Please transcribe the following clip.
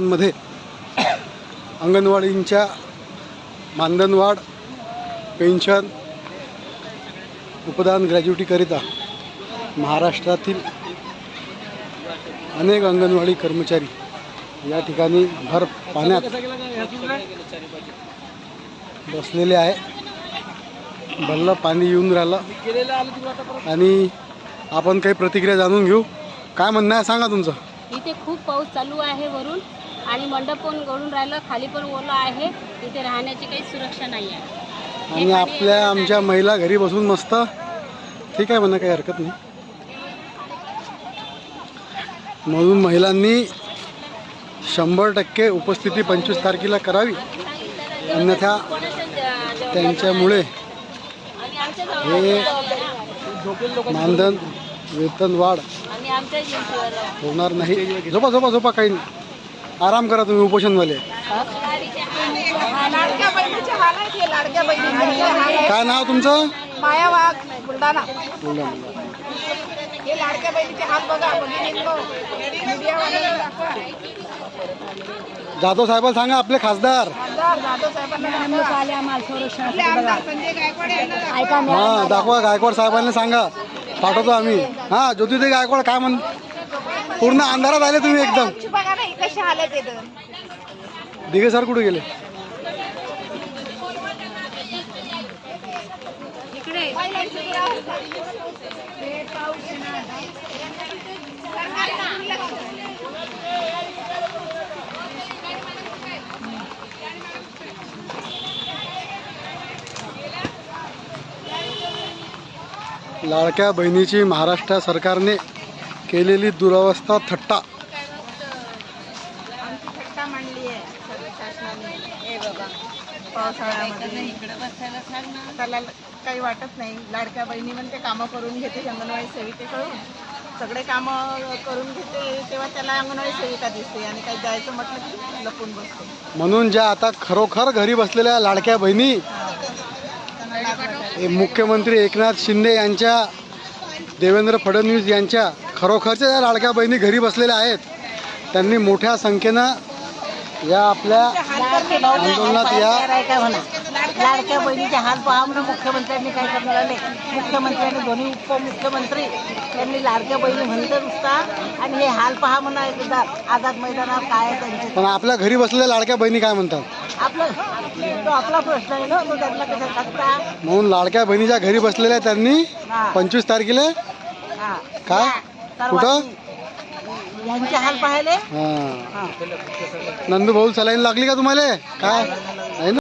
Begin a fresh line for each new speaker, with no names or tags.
मध्ये अंगणवाडींच्या मानधनवाढ पेन्शन उपदान ग्रॅज्युटीकरिता महाराष्ट्रातील अनेक अंगणवाडी कर्मचारी या ठिकाणी भर पाण्यात बसलेले आहे भरलं पाणी येऊन राहिलं. आणि आपण काही प्रतिक्रिया जाणून घेऊ. काय म्हणणं आहे? सांगा तुमचं.
इथे खूप पाऊस चालू आहे वरून. आणि मंडप पण गळून राहिलं खाली पण ओलं आहे इथे राहण्याची काही सुरक्षा नाही आहे.
आणि आपल्या आमच्या महिला घरी बसून मस्त. ठीक आहे म्हणा काही हरकत नाही. म्हणून महिलांनी शंभर टक्के उपस्थिती पंचवीस तारखेला करावी. अन्यथा त्यांच्यामुळे हे मानधन वेतन वाढ
आणि आमच्या जिंकवर
होणार नाही. झोपा झोपा झोपा काही नाही. आराम करा तुम्ही उपोषणवाले. काय नाव तुमचं?
माया वाघ बुलढाणा. हे लाडक्या बहिणीचे बघा
जाधव साहेबाला सांगा आपले खासदार.
साहेबांना.
हां दाखवा गायकवाड साहेबांना सांगा. पाठवतो आम्ही. हां ज्योतिते गायकवाड काय म्हण पूर्ण अंधारात आले तुम्ही एकदम.
आमची बघा ना कसे हाल आहेत इथं.
दिघे सर कुठे गेले. लाडक्या बहिणीची महाराष्ट्र सरकारने केलेली दुरवस्था थट्टा
थट्टा मांडली आहे. सर्व शासनाने हे बघा. पावसाळ्यामध्ये. आता ला- काही वाटत नाही. लाडक्या बहिणी म्हणते कामं करून घेते अंगणवाडी सेविकेकडून. सगळे कामं करून घेते तेव्हा त्याला अंगणवाडी सेविका दिसते आणि काही द्यायचं म्हटलं की लपून बसते.
म्हणून ज्या आता खरोखर घरी बसलेल्या लाडक्या बहिणी हे मुख्यमंत्री एकनाथ शिंदे यांच्या देवेंद्र फडणवीस यांच्या खरोखरच्या ज्या लाडक्या बहिणी घरी बसलेल्या आहेत त्यांनी मोठ्या संख्येनं या आपल्या आंदोलनात या
लाडक्या बहिणीचे हाल पहा म्हणून मुख्यमंत्र्यांनी काय करणार आले? मुख्यमंत्र्यांनी दोन्ही उपमुख्यमंत्री त्यांनी लाडक्या बहिणी म्हणते नुसता. आणि हे हाल पहा म्हणा एकदा आझाद मैदानावर काय त्यांचे?
पण आपल्या घरी बसलेल्या लाडक्या बहिणी काय म्हणतात?
आपलं तो आपला प्रश्न आहे ना तो त्यांना कशा टाकता?
म्हणून लाडक्या बहिणीच्या घरी बसलेल्या त्यांनी. पंचवीस तारखेला. काय कुठं?
यांचे हाल पाहिले?
हां. नंदू भाऊ सलाईन लागली का तुम्हाला? काय?